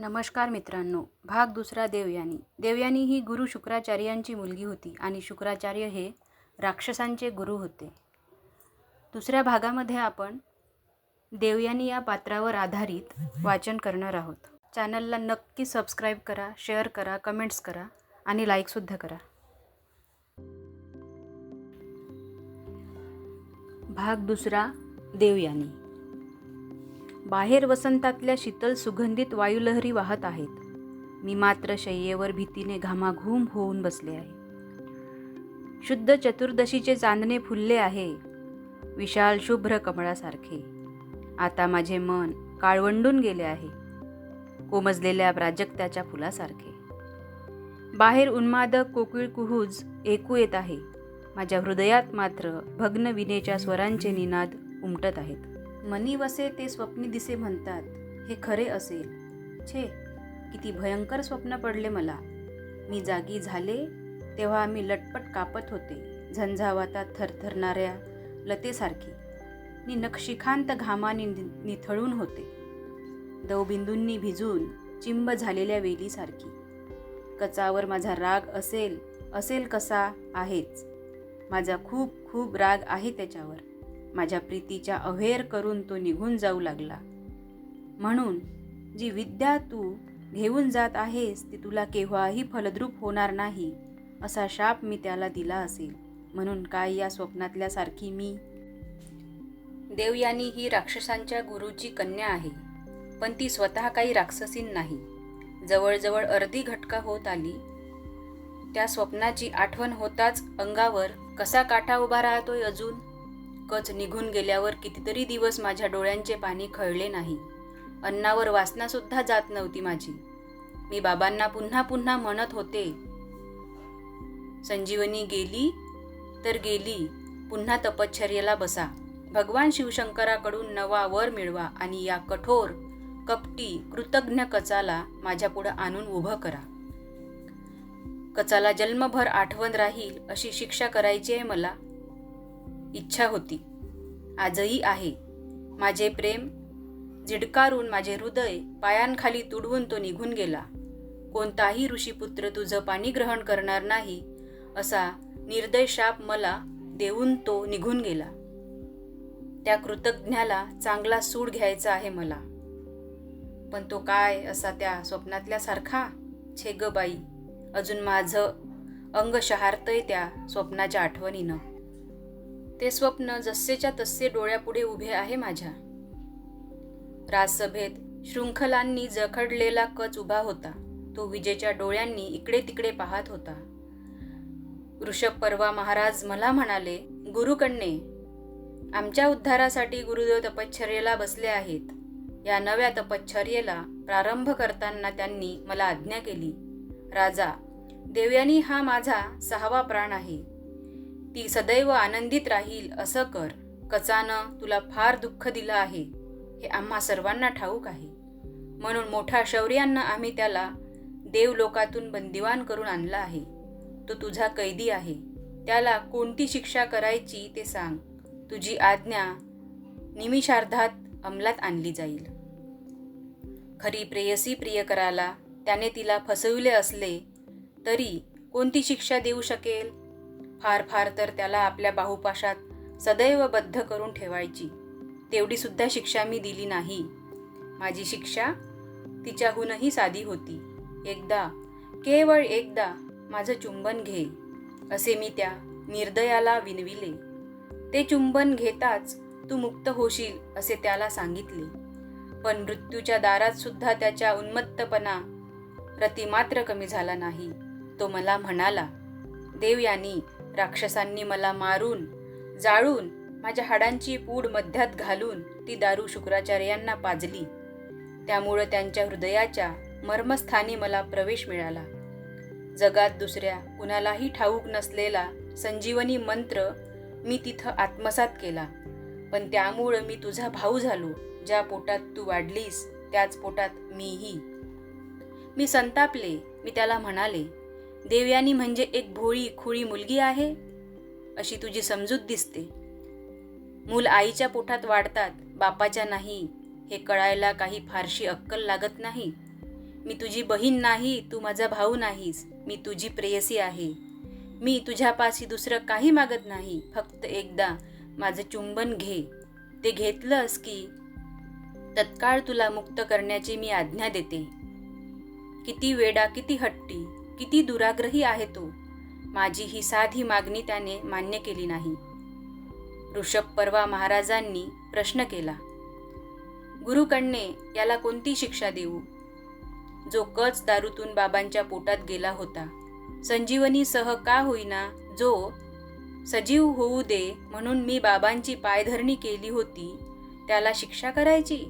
नमस्कार मित्रांनो भाग दुसरा देवयानी. देवयानी ही गुरु शुक्राचार्यांची मुलगी होती आणि शुक्राचार्य हे राक्षसांचे गुरु होते. दुसऱ्या भागामध्ये आपण देवयानी या पात्रावर आधारित वाचन करणार आहोत. चॅनलला नक्की सबस्क्राईब करा शेअर करा कमेंट्स करा आणि लाईकसुद्धा करा. भाग दुसरा देवयानी. बाहेर वसंतातल्या शीतल सुगंधित वायुलहरी वाहत आहेत. मी मात्र शय्येवर भीतीने घामाघूम होऊन बसले आहे. शुद्ध चतुर्दशीचे चांदणे फुलले आहे. विशाल शुभ्र कमळासारखे. आता माझे मन काळवंडून गेले आहे. कोमजलेल्या प्राजक्त्याच्या फुलासारखे. बाहेर उन्मादक कोकिळ कुहूज ऐकू येत आहे. माझ्या हृदयात मात्र भग्न विनेच्या स्वरांचे निनाद उमटत आहेत. मनी वसे ते स्वप्नी दिसे म्हणतात हे खरे असेल. छे किती भयंकर स्वप्न पडले मला. मी जागी झाले तेव्हा मी लटपट कापत होते झंझावातात थरथरणाऱ्या लतेसारखी. मी नक्षिखांत घामाने नि- निथळून होते. दवबिंदूंनी भिजून चिंब झालेल्या वेलीसारखी. कचावर माझा राग असेल असेल कसा आहेच. माझा खूप खूप राग आहे त्याच्यावर. माझ्या प्रीतीच्या अवेअर करून तो निघून जाऊ लागला. म्हणून जी विद्या तू घेऊन जात आहेस ती तुला केव्हाही फलद्रूप होणार नाही असा शाप मी त्याला दिला असेल. म्हणून काय या स्वप्नातल्यासारखी मी? देवयानी ही राक्षसांच्या गुरुची कन्या आहे पण ती स्वतः काही राक्षसीन नाही. जवळजवळ अर्धी घटका होत आली. त्या स्वप्नाची आठवण होताच अंगावर कसा काठा उभा राहतोय अजून? कच निघून गेल्यावर कितीतरी दिवस माझ्या डोळ्यांचे पाणी खळले नाही. अन्नावर वासनासुद्धा जात नव्हती माझी. मी बाबांना पुन्हा पुन्हा म्हणत होते संजीवनी गेली तर गेली पुन्हा तपश्चर्येला बसा. भगवान शिवशंकराकडून नवा वर मिळवा आणि या कठोर कपटी कृतज्ञ कचाला माझ्यापुढं आणून उभं करा. कचाला जन्मभर आठवण राहील अशी शिक्षा करायची आहे मला. इच्छा होती. आजही आहे. माझे प्रेम झिडकारून माझे हृदय पायांखाली तुडवून तो निघून गेला. कोणताही ऋषीपुत्र तुझं पाणी ग्रहण करणार नाही असा निर्दय शाप मला देऊन तो निघून गेला. त्या कृतज्ञाला चांगला सूड घ्यायचा आहे मला. पण तो काय असा त्या स्वप्नातल्यासारखा छे ग बाई अजून माझं अंग शहारतय त्या स्वप्नाच्या आठवणीनं. ते स्वप्न जसेच्या तसे डोळ्यापुढे उभे आहे माझ्या. राजसभेत शृंखलांनी जखडलेला कच उभा होता. तो विजेच्या डोळ्यांनी इकडे तिकडे पाहत होता. ऋषभ परवा महाराज मला म्हणाले गुरुकण्णे आमच्या उद्धारासाठी गुरुदेव तपश्चर्येला बसले आहेत. या नव्या तपश्चर्येला प्रारंभ करताना त्यांनी मला आज्ञा केली. राजा देवयानी हा माझा सहावा प्राण आहे. ती सदैव आनंदित राहील असं कर. कचानं तुला फार दुःख दिलं आहे. हे आम्हा सर्वांना ठाऊक आहे. म्हणून मोठ्या शौर्यांना आम्ही त्याला देवलोकातून बंदिवान करून आणला आहे. तो तुझा कैदी आहे. त्याला कोणती शिक्षा करायची ते सांग. तुझी आज्ञा निमिषार्धात अंमलात आणली जाईल. खरी प्रेयसी प्रियकराला त्याने तिला फसविले असले तरी कोणती शिक्षा देऊ शकेल? फार फार तर त्याला आपल्या बाहुपाशात सदैव बद्ध करून ठेवायची. तेवढी सुद्धा शिक्षा मी दिली नाही. माझी शिक्षा तिच्याहूनही साधी होती. एकदा केवळ एकदा माझं चुंबन घे असे मी त्या निर्दयाला विनविले. ते चुंबन घेताच तू मुक्त होशील असे त्याला सांगितले. पण मृत्यूच्या दारात सुद्धा त्याच्या उन्मत्तपणा रतिमात्र कमी झाला नाही तो मला म्हणाला देवयानी राक्षसांनी मला मारून जाळून माझ्या हाडांची पूड मध्यात घालून ती दारू शुक्राचार्यांना पाजली. त्यामुळं त्यांच्या हृदयाच्या मर्मस्थानी मला प्रवेश मिळाला. जगात दुसऱ्या कुणालाही ठाऊक नसलेला संजीवनी मंत्र मी तिथं आत्मसात केला. पण त्यामुळं मी तुझा भाऊ झालो ज्या पोटात तू वाढलीस त्याच पोटात मीही. मी संतापले मी त्याला म्हणाले देवयानी म्हणजे एक भोळी खुळी मुलगी आहे? अशी तुझी समजूत दिसते. मूल आईच्या पोटात वाढतात बापाच्या नाही. हे कळायला काही फारशी अक्कल लागत नाही. मी तुझी बहीण नाही तू माझा भाऊ नाहीस. मी तुझी प्रेयसी आहे. मी तुझ्यापाशी दुसरं काही मागत नाही. फक्त एकदा माझं चुंबन घे. ते घेतलंस की तत्काळ तुला मुक्त करण्याची मी आज्ञा देते. किती वेडा किती हट्टी. किती दुराग्रही आहे तो. माझी ही साधी मागणी त्याने मान्य केली नाही. ऋषभ परवा महाराजांनी प्रश्न केला. गुरुकडने याला कोणती शिक्षा देऊ? जो कच दारूतून बाबांच्या पोटात गेला होता. संजीवनीसह का होईना जो सजीव होऊ दे म्हणून मी बाबांची पायधरणी केली होती त्याला शिक्षा करायची?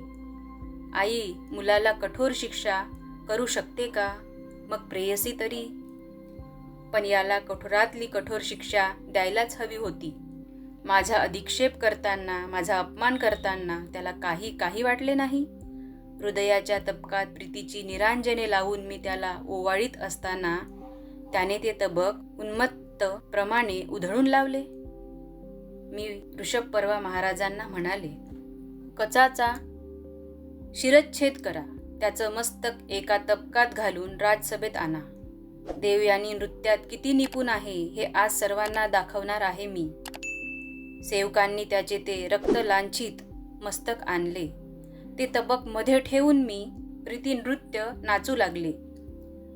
आई मुलाला कठोर शिक्षा करू शकते का? मग प्रेयसी तरी. पण याला कठोरातली कठोर शिक्षा द्यायलाच हवी होती. माझा अधिक्षेप करताना माझा अपमान करताना त्याला काही काही वाटले नाही. हृदयाच्या तबकात प्रीतीची निरांजने लावून मी त्याला ओवाळीत असताना त्याने ते तबक उन्मत्त प्रमाणे उधळून लावले. मी ऋषभ परवा महाराजांना म्हणाले कचाचा शिरच्छेद करा. त्याचं मस्तक एका तबकात घालून राजसभेत आणा. देव यांनी नृत्यात किती निपुण आहे हे आज सर्वांना दाखवणार आहे मी. सेवकांनी त्याचे ते रक्त लांछित मस्तक आणले. ते तबकमध्ये ठेवून मी प्रीती नृत्य नाचू लागले.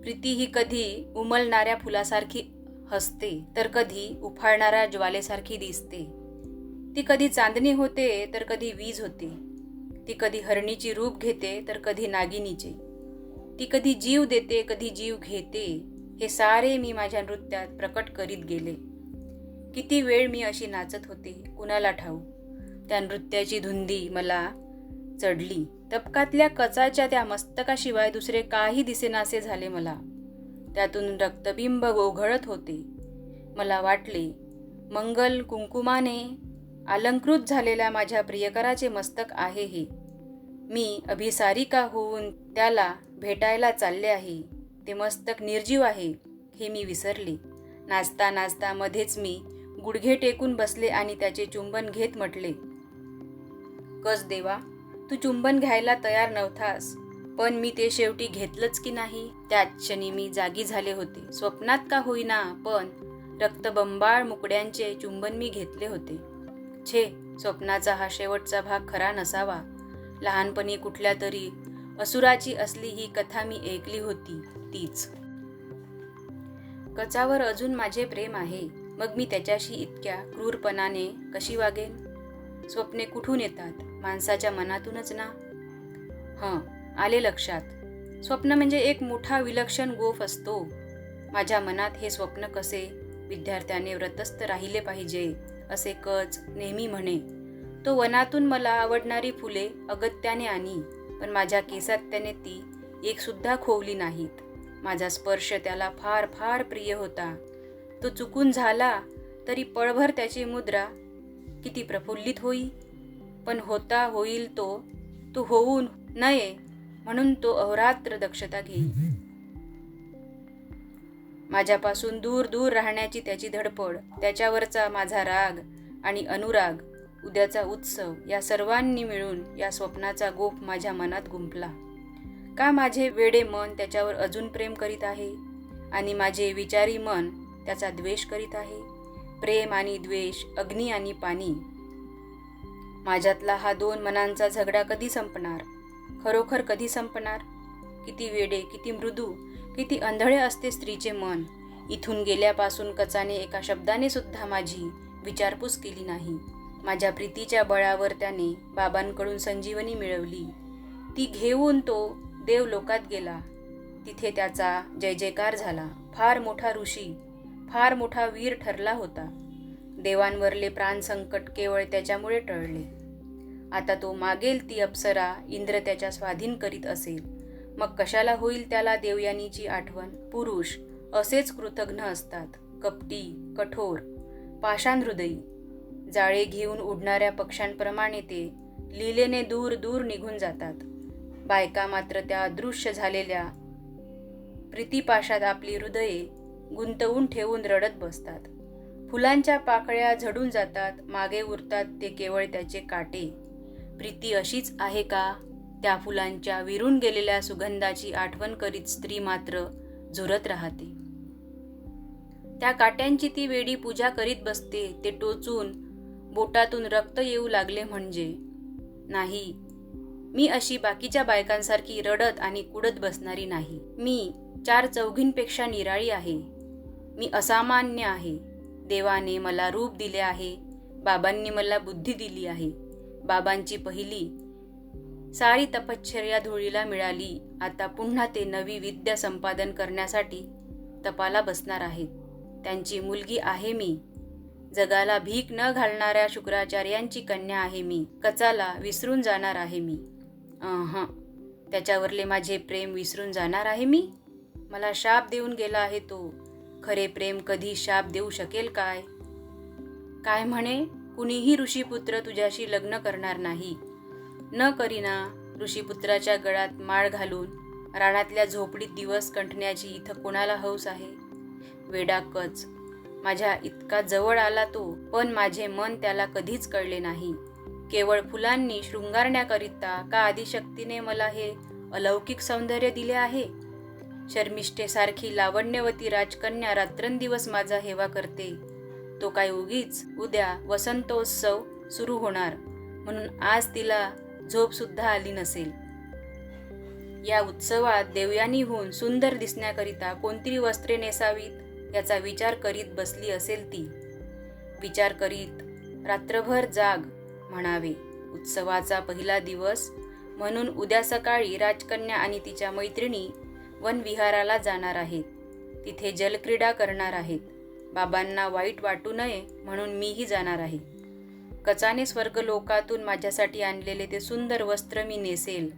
प्रीती ही कधी उमलणाऱ्या फुलासारखी हसते तर कधी उफाळणाऱ्या ज्वालेसारखी दिसते. ती कधी चांदणी होते तर कधी वीज होते. ती कधी हरणीची रूप घेते तर कधी नागिनीचे. ती कधी जीव देते कधी जीव घेते हे सारे मी माझ्या नृत्यात प्रकट करीत गेले. किती वेळ मी अशी नाचत होते कुणाला ठाऊ? त्या नृत्याची धुंदी मला चढली. तबकातल्या कचाच्या त्या मस्तकाशिवाय दुसरे काही दिसेनासे झाले मला. त्यातून रक्तबिंब ओघळत होते. मला वाटले मंगल कुंकुमाने अलंकृत झालेल्या माझ्या प्रियकराचे मस्तक आहे हे. मी अभिसारिका होऊन त्याला भेटायला चालले आहे. ते मस्तक निर्जीव आहे हे मी विसरले. नाचता नाचता मध्येच मी गुडघे टेकून बसले आणि त्याचे चुंबन घेत म्हटले कस देवा तू चुंबन घ्यायला तयार नव्हतास पण मी ते शेवटी घेतलंच की नाही? त्याच क्षणी मी जागी झाले होते. स्वप्नात का होईना पण रक्तबंबाळ मुकड्यांचे चुंबन मी घेतले होते. छे स्वप्नाचा हा शेवटचा भाग खरा नसावा. लहानपणी कुठल्या तरी असुराची असली ही कथा मी ऐकली होती तीच. कचावर अजून माझे प्रेम आहे. मग मी त्याच्याशी इतक्या क्रूरपणाने कशी वागेन? स्वप्ने कुठून येतात? माणसाच्या मनातूनच ना? हं आले लक्षात. स्वप्न म्हणजे एक मोठा विलक्षण गोफ असतो. माझ्या मनात हे स्वप्न कसे? विद्यार्थ्याने व्रतस्थ राहिले पाहिजे. असे कच नेहमी म्हणे. तो वनातून मला आवडणारी फुले अगत्याने आणी पण माझ्या केसात त्याने ती एकसुद्धा खोवली नाहीत. माझा स्पर्श त्याला फार फार प्रिय होता. तो चुकून झाला तरी पळभर त्याची मुद्रा किती प्रफुल्लित होई. पण होता होईल तो तो होऊन नये म्हणून तो अहोरात्र दक्षता घेई. माझ्यापासून दूर दूर राहण्याची त्याची धडपड त्याच्यावरचा माझा राग आणि अनुराग उद्याचा उत्सव या सर्वांनी मिळून या स्वप्नाचा गोप माझ्या मनात गुंपला का माझे वेडे मन त्याच्यावर अजून प्रेम करीत आहे? आणि माझे विचारी मन त्याचा द्वेष करीत आहे? प्रेम आणि द्वेष अग्नी आणि पाणी. माझ्यातला हा दोन मनांचा झगडा कधी संपणार? खरोखर कधी संपणार? किती वेडे किती मृदू किती अंधळे असते स्त्रीचे मन. इथून गेल्यापासून कचाने एका शब्दाने सुद्धा माझी विचारपूस केली नाही. माझ्या प्रीतीच्या बळावर त्याने बाबांकडून संजीवनी मिळवली. ती घेऊन तो देव लोकात गेला. तिथे त्याचा जय जयकार झाला. फार मोठा ऋषी फार मोठा वीर ठरला होता. देवांवरले प्राण संकट केवळ त्याच्यामुळे टळले. आता तो मागेल ती अप्सरा इंद्र त्याच्या स्वाधीन करीत असेल. मग कशाला होईल त्याला देवयानीची आठवण? पुरुष असेच कृतघ्न असतात. कपटी कठोर पाषाणहृदयी. जाळे घेऊन उडणाऱ्या पक्ष्यांप्रमाणे ते लिलेने दूर दूर निघून जातात. बायका मात्र त्या अदृश्य झालेल्या प्रीतीपाशात आपली हृदये गुंतवून ठेवून रडत बसतात. फुलांच्या पाकळ्या झडून जातात. मागे उरतात ते केवळ त्याचे काटे. प्रीती अशीच आहे का? त्या फुलांच्या विरून गेलेल्या सुगंधाची आठवण करीत स्त्री मात्र झुरत राहते. त्या काट्यांची ती वेडी पूजा करीत बसते ते टोचून बोटातून रक्त येऊ लागले म्हणजे नाही मी अशी बाकीच्या बायकांसारखी रडत आणि कुडत बसणारी नाही. मी चार चौघींपेक्षा निराळी आहे. मी असामान्य आहे. देवाने मला रूप दिले आहे. बाबांनी मला बुद्धी दिली आहे. बाबांची पहिली सारी तपश्चर्या धुळीला मिळाली. आता पुन्हा ते नवी विद्या संपादन करण्यासाठी तपाला बसणार आहेत. त्यांची मुलगी आहे मी. जगाला भीक न घालणाऱ्या शुक्राचार्यांची कन्या आहे मी. कचाला विसरून जाणार आहे मी. हां त्याच्यावरले माझे प्रेम विसरून जाणार आहे मी? मला शाप देऊन गेला आहे तो. खरे प्रेम कधी शाप देऊ शकेल काय? काय म्हणे? कुणीही ऋषीपुत्र तुझ्याशी लग्न करणार नाही. न करीना ऋषीपुत्राच्या गळात माळ घालून रानातल्या झोपडीत दिवस कंठण्याची इथं कोणाला हौस आहे? वेडाकच माझ्या इतका जवळ आला तो पण माझे मन त्याला कधीच कळले नाही. केवळ फुलांनी शृंगारण्याकरिता का आदिशक्तीने मला हे अलौकिक सौंदर्य दिले आहे? शर्मिष्ठेसारखी लावण्यवती राजकन्या रात्रंदिवस माझा हेवा करते. तो काय उगीच उद्या वसंतोत्सव सुरू होणार. म्हणून आज तिला झोपसुद्धा आली नसेल. या उत्सवात देवयानीहून सुंदर दिसण्याकरिता कोणती वस्त्रे नेसावीत याचा विचार करीत बसली असेल ती. विचार करीत रात्रभर जाग म्हणावे उत्सवाचा पहिला दिवस म्हणून उद्या सकाळी राजकन्या आणि तिच्या मैत्रिणी वनविहाराला जाणार आहेत. तिथे जलक्रीडा करणार आहेत. बाबांना वाईट वाटू नये म्हणून मीही जाणार आहे. कचाने स्वर्गलोकातून माझ्यासाठी आणलेले ते सुंदर वस्त्र मी नेसेल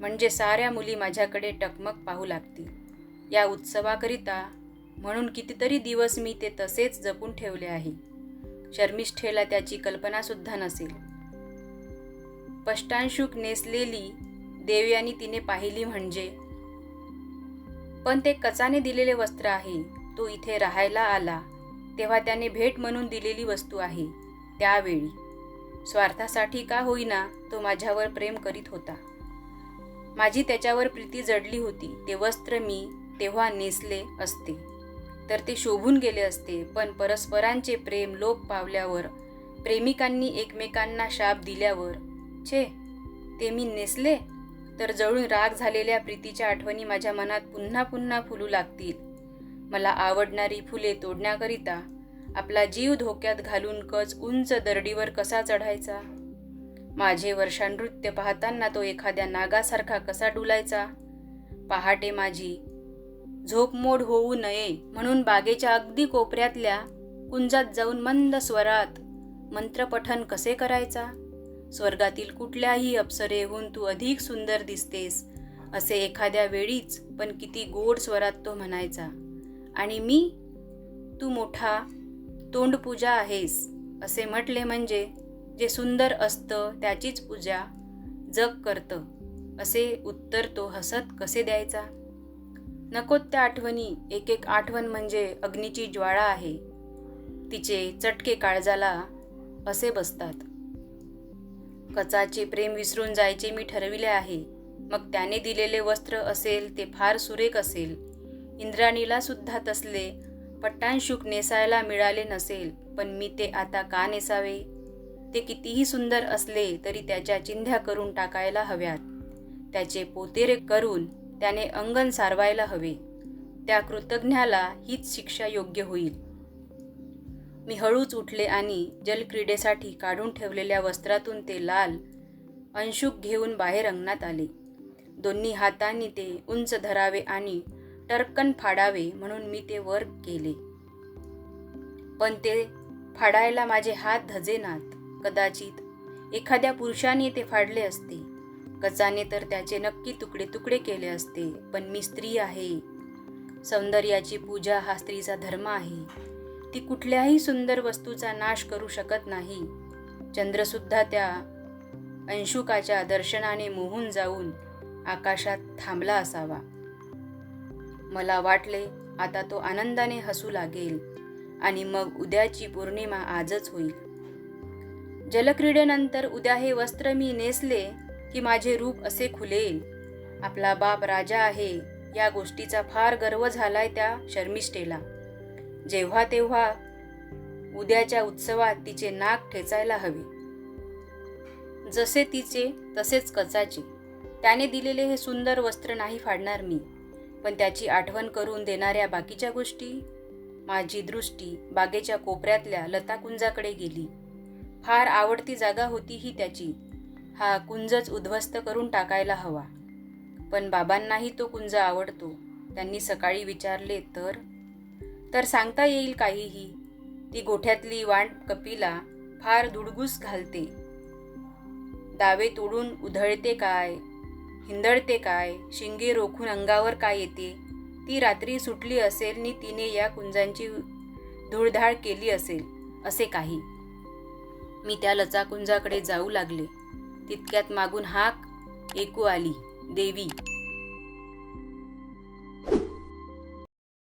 म्हणजे साऱ्या मुली माझ्याकडे टकमक पाहू लागतील. या उत्सवाकरिता म्हणून कितीतरी दिवस मी ते तसेच जपून ठेवले आहे. शर्मिष्ठेला त्याची कल्पनासुद्धा नसेल. पष्टांशुक नेसलेली देवयानी तिने पाहिली म्हणजे पण ते कचाने दिलेले वस्त्र आहे. तो इथे राहायला आला. तेव्हा त्याने भेट म्हणून दिलेली वस्तू आहे. त्यावेळी. स्वार्थासाठी का होईना तो माझ्यावर प्रेम करीत होता. माझी त्याच्यावर प्रीती जडली होती ते वस्त्र मी तेव्हा नेसले असते. तर ते शोभून गेले असते पण परस्परांचे प्रेम लोप पावल्यावर प्रेमिकांनी एकमेकांना शाप दिल्यावर छे ते मी नेसले? तर जळून राग झालेल्या प्रीतीच्या आठवणी माझ्या मनात पुन्हा पुन्हा फुलू लागतील. मला आवडणारी फुले तोडण्याकरिता आपला जीव धोक्यात घालून कच उंच दरडीवर कसा चढायचा? माझे वर्षानृत्य पाहताना तो एखाद्या नागासारखा कसा डुलायचा? पहाटे माझी झोपमोड होऊ नये म्हणून बागेच्या अगदी कोपऱ्यातल्या कुंजात जाऊन मंद स्वरात मंत्रपठन कसे करायचा? स्वर्गातील कुठल्याही अप्सरेहून तू अधिक सुंदर दिसतेस असे एखाद्या वेळीच पण किती गोड स्वरात तो म्हणायचा. आणि मी? तू मोठा तोंडपूजा आहेस असे म्हटले म्हणजे जे सुंदर असतं त्याचीच पूजा जग करतं असे उत्तर तो हसत कसे द्यायचा? नकोत त्या आठवणी एक एक आठवण म्हणजे अग्नीची ज्वाळा आहे. तिचे चटके काळजाला असे बसतात. कचाचे प्रेम विसरून जायचे मी ठरविले आहे. मग त्याने दिलेले वस्त्र असेल ते फार सुरेख असेल. इंद्राणीला सुद्धा तसले पट्टांशुक नेसायला मिळाले नसेल पण मी ते आता का नेसावे? ते कितीही सुंदर असले तरी त्याच्या चिंध्या करून टाकायला हव्यात. त्याचे पोतेरे करून त्याने अंगण सारवायला हवे. त्या कृतज्ञाला हीच शिक्षा योग्य होईल. मी हळूच उठले आणि जलक्रीडेसाठी काढून ठेवलेल्या वस्त्रातून ते लाल अंशुक घेऊन बाहेर अंगणात आले. दोन्ही हातांनी ते उंच धरावे आणि टरकन फाडावे म्हणून मी ते वर केले. पण ते फाडायला माझे हात धजेनात कदाचित एखाद्या पुरुषाने ते फाडले असते. कचाने तर त्याचे नक्की तुकडे तुकडे केले असते. पण मी स्त्री आहे. सौंदर्याची पूजा हा स्त्रीचा धर्म आहे. ती कुठल्याही सुंदर वस्तूचा नाश करू शकत नाही. चंद्रसुद्धा त्या अंशुकाच्या दर्शनाने मोहून जाऊन आकाशात थांबला असावा. मला वाटले आता तो आनंदाने हसू लागेल आणि मग उद्याची पौर्णिमा आजच होईल. जलक्रीडेनंतर उद्या हे वस्त्र मी नेसले की माझे रूप असे खुलेल. आपला बाप राजा आहे या गोष्टीचा फार गर्व झालाय त्या शर्मिष्ठेला. जेव्हा तेव्हा उद्याच्या उत्सवात तिचे नाक ठेचायला हवे. जसे तिचे तसेच कचाचे. त्याने दिलेले हे सुंदर वस्त्र नाही फाडणार मी. पण त्याची आठवण करून देणाऱ्या बाकीच्या गोष्टी? माझी दृष्टी बागेच्या कोपऱ्यातल्या लताकुंजाकडे गेली. फार आवडती जागा होती ही त्याची. हा कुंजच उद्ध्वस्त करून टाकायला हवा. पण बाबांनाही तो कुंज आवडतो. त्यांनी सकाळी विचारले तर? तर सांगता येईल काहीही. ती गोठ्यातली वाण कपिला फार धुडगूस घालते. दावे तोडून उधळते काय? हिंदळते काय? शिंगे रोखून अंगावर काय येते? ती रात्री सुटली असेल नि तिने या कुंजांची धुळधाळ केली असेल असे काही. मी त्या लचाकुंजाकडे जाऊ लागले. तितक्यात मागून हाक ऐकू आली देवी